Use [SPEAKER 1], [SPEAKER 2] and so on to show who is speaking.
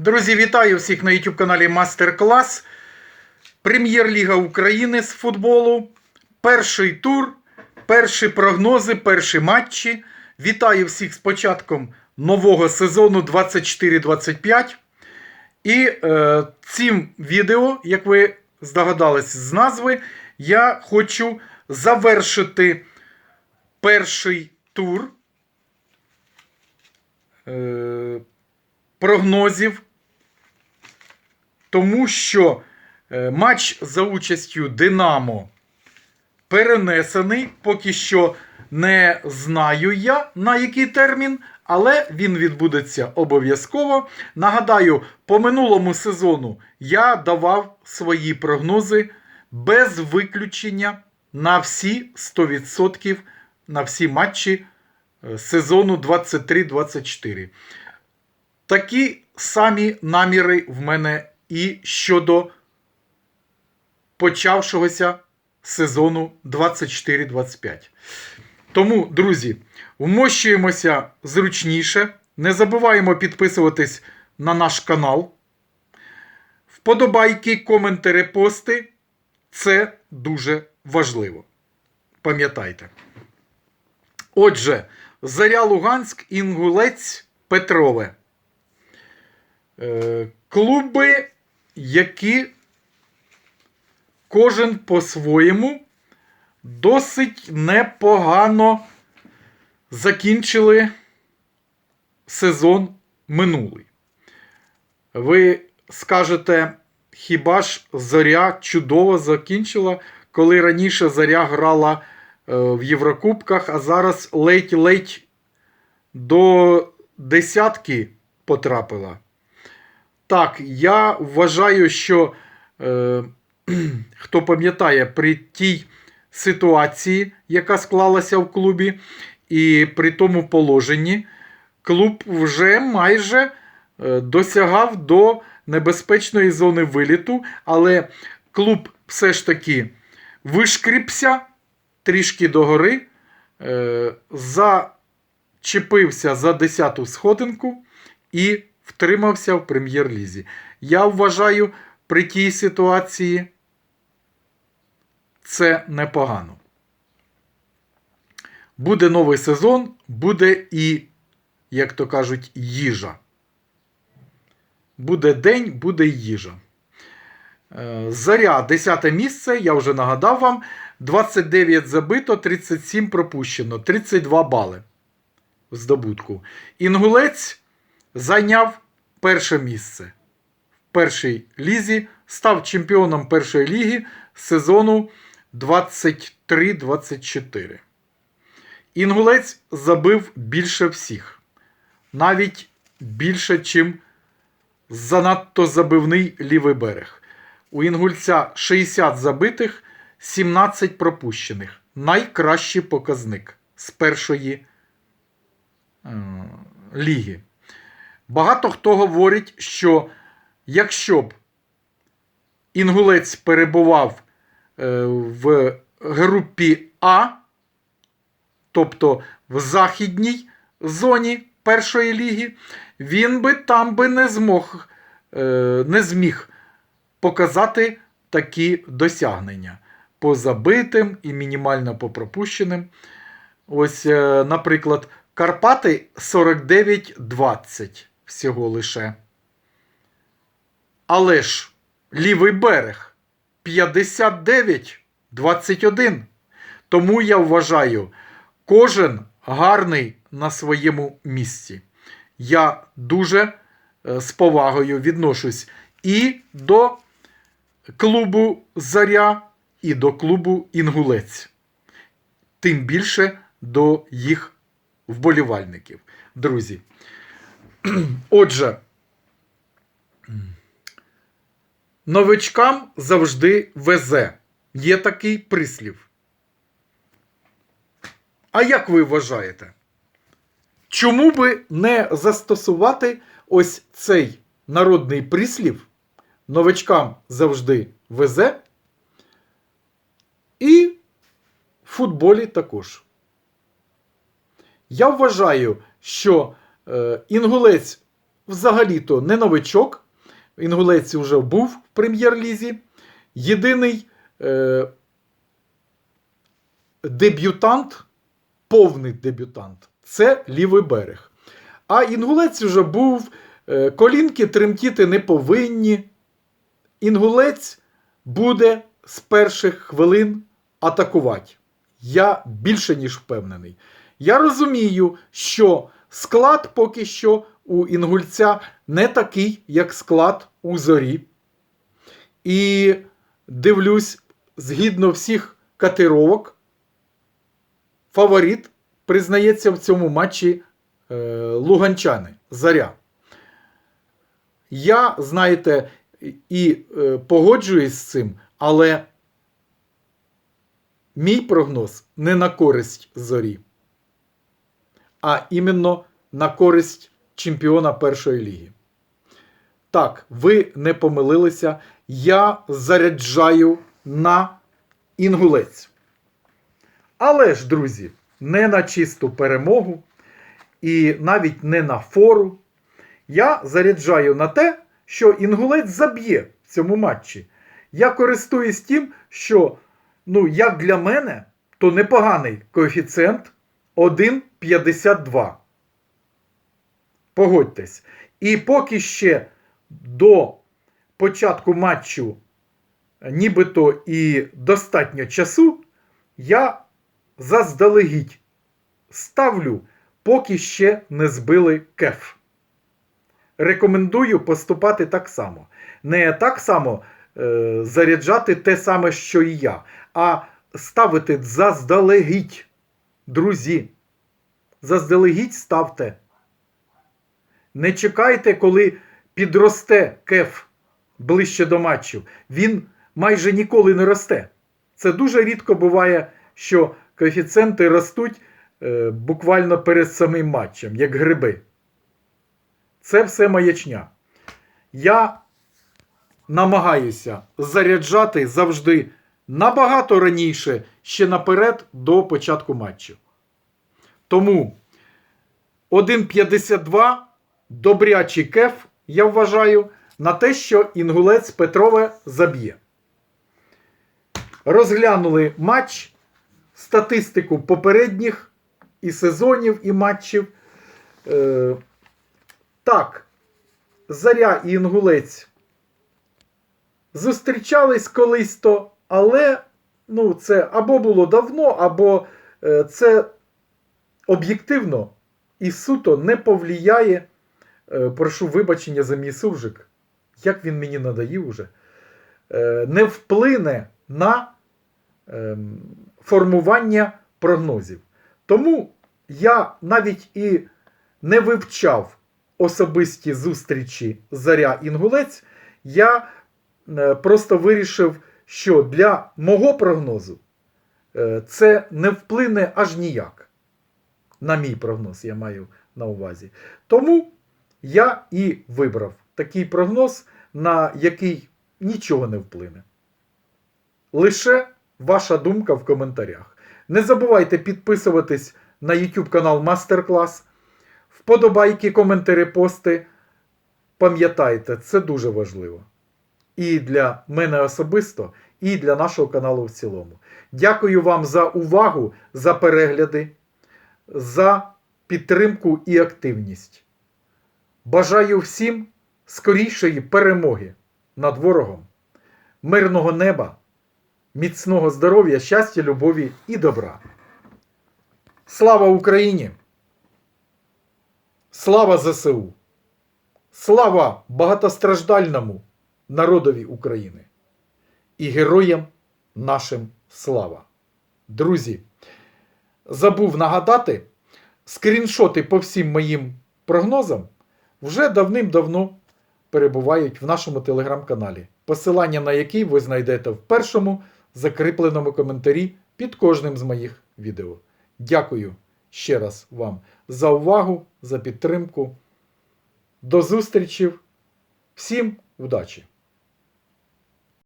[SPEAKER 1] Друзі, вітаю всіх на YouTube каналі Мастер Клас. Прем'єр-ліга України з футболу. Перший тур, перші прогнози, перші матчі. Вітаю всіх з початком нового сезону 24-25. І е, цим відео, як ви здогадались з назви, я хочу завершити перший тур. Е, прогнозів, тому що е, матч за участю Динамо перенесений. Поки що не знаю я на який термін, але він відбудеться обов'язково. Нагадаю, по минулому сезону я давав свої прогнози без виключення на всі 100% на всі матчі е, сезону 23-24. Такі самі наміри в мене і щодо почавшогося сезону 24-25. Тому, друзі, вмощуємося зручніше. Не забуваємо підписуватись на наш канал. Вподобайки, коменти, репости це дуже важливо. Пам'ятайте. Отже, Заря Луганськ, Інгулець, Петрове. Е, клуби, які кожен по-своєму досить непогано закінчили сезон минулий. Ви скажете, хіба ж зоря чудово закінчила, коли раніше зоря грала е, в Єврокубках, а зараз ледь-ледь до десятки потрапила. Так, я вважаю, що е, хто пам'ятає, при тій ситуації, яка склалася в клубі, і при тому положенні, клуб вже майже е, досягав до небезпечної зони виліту, але клуб все ж таки вишкріпся трішки догори, е, зачепився за 10-ту сходинку і втримався в прем'єр-лізі. Я вважаю, при тій ситуації це непогано. Буде новий сезон, буде і, як то кажуть, їжа. Буде день, буде їжа. Е, Заря 10 місце, я вже нагадав вам. 29 забито, 37 пропущено, 32 бали здобутку. Інгулець зайняв перше місце в першій лізі, став чемпіоном першої ліги сезону 23-24. Інгулець забив більше всіх. Навіть більше, чим занадто забивний лівий берег. У Інгульця 60 забитих, 17 пропущених. Найкращий показник з першої е, ліги. Багато хто говорить, що якщо б Інгулець перебував е, в групі А, тобто в західній зоні першої ліги, він би там би не змог, е, не зміг показати такі досягнення по забитим і мінімально по пропущеним. Ось, е, наприклад, Карпати 49-20 всього лише. Але ж лівий берег 59-21. Тому я вважаю, кожен гарний на своєму місці. Я дуже е, з повагою відношусь і до клубу Заря, і до клубу Інгулець. Тим більше до їх вболівальників. Друзі. Отже, новичкам завжди везе. Є такий прислів. А як ви вважаєте? Чому би не застосувати ось цей народний прислів? Новичкам завжди везе. І в футболі також. Я вважаю, що інгулець взагалі-то не новичок. Інгулець вже був в прем'єр-лізі. Єдиний е, дебютант, повний дебютант це лівий берег. А інгулець вже був, е, колінки тремтіти не повинні. Інгулець буде з перших хвилин атакувати. Я більше ніж впевнений. Я розумію, що склад поки що у інгульця не такий, як склад у зорі. І дивлюсь, згідно всіх катировок, фаворит признається в цьому матчі е, Луганчани Заря. Я, знаєте, і е, погоджуюсь з цим, але мій прогноз не на користь зорі, а іменно на користь чемпіона першої ліги. Так, ви не помилилися. Я заряджаю на інгулець. Але ж, друзі, не на чисту перемогу і навіть не на фору. Я заряджаю на те, що інгулець заб'є в цьому матчі. Я користуюсь тим, що, ну, як для мене, то непоганий коефіцієнт 1,52. Погодьтесь. І поки ще до початку матчу нібито і достатньо часу, я заздалегідь ставлю, поки ще не збили кеф. Рекомендую поступати так само. Не так само е, заряджати те саме, що і я, а ставити заздалегідь. Друзі, заздалегідь ставте. Не чекайте, коли підросте кеф ближче до матчів. Він майже ніколи не росте. Це дуже рідко буває, що коефіцієнти ростуть е, буквально перед самим матчем, як гриби. Це все маячня. Я намагаюся заряджати завжди набагато раніше, ще наперед до початку матчу. Тому 1,52 добрячий кеф, я вважаю, на те, що інгулець Петрове заб'є. Розглянули матч, статистику попередніх і сезонів, і матчів. Е, так, Заря і Інгулець зустрічались колись то, але ну, це або було давно, або е, це об'єктивно і суто не повлияє. Е, прошу вибачення за мій суржик, як він мені надоїв уже, е, не вплине на е, формування прогнозів. Тому я навіть і не вивчав особисті зустрічі Заря Інгулець, я просто вирішив, що для мого прогнозу е, це не вплине аж ніяк. На мій прогноз я маю на увазі. Тому я і вибрав такий прогноз, на який нічого не вплине. Лише ваша думка в коментарях. Не забувайте підписуватись на YouTube канал Мастер Клас. Вподобайки, коментарі, пости. Пам'ятайте, це дуже важливо. І для мене особисто, і для нашого каналу в цілому. Дякую вам за увагу, за перегляди, за підтримку і активність. Бажаю всім скорішої перемоги над ворогом, мирного неба, міцного здоров'я, щастя, любові і добра. Слава Україні! Слава ЗСУ! Слава багатостраждальному народові України і героям нашим слава! Друзі, забув нагадати, скріншоти по всім моїм прогнозам вже давним-давно перебувають в нашому телеграм-каналі, посилання на який ви знайдете в першому закріпленому коментарі під кожним з моїх відео. Дякую ще раз вам за увагу, за підтримку. До зустрічі. Всім удачі!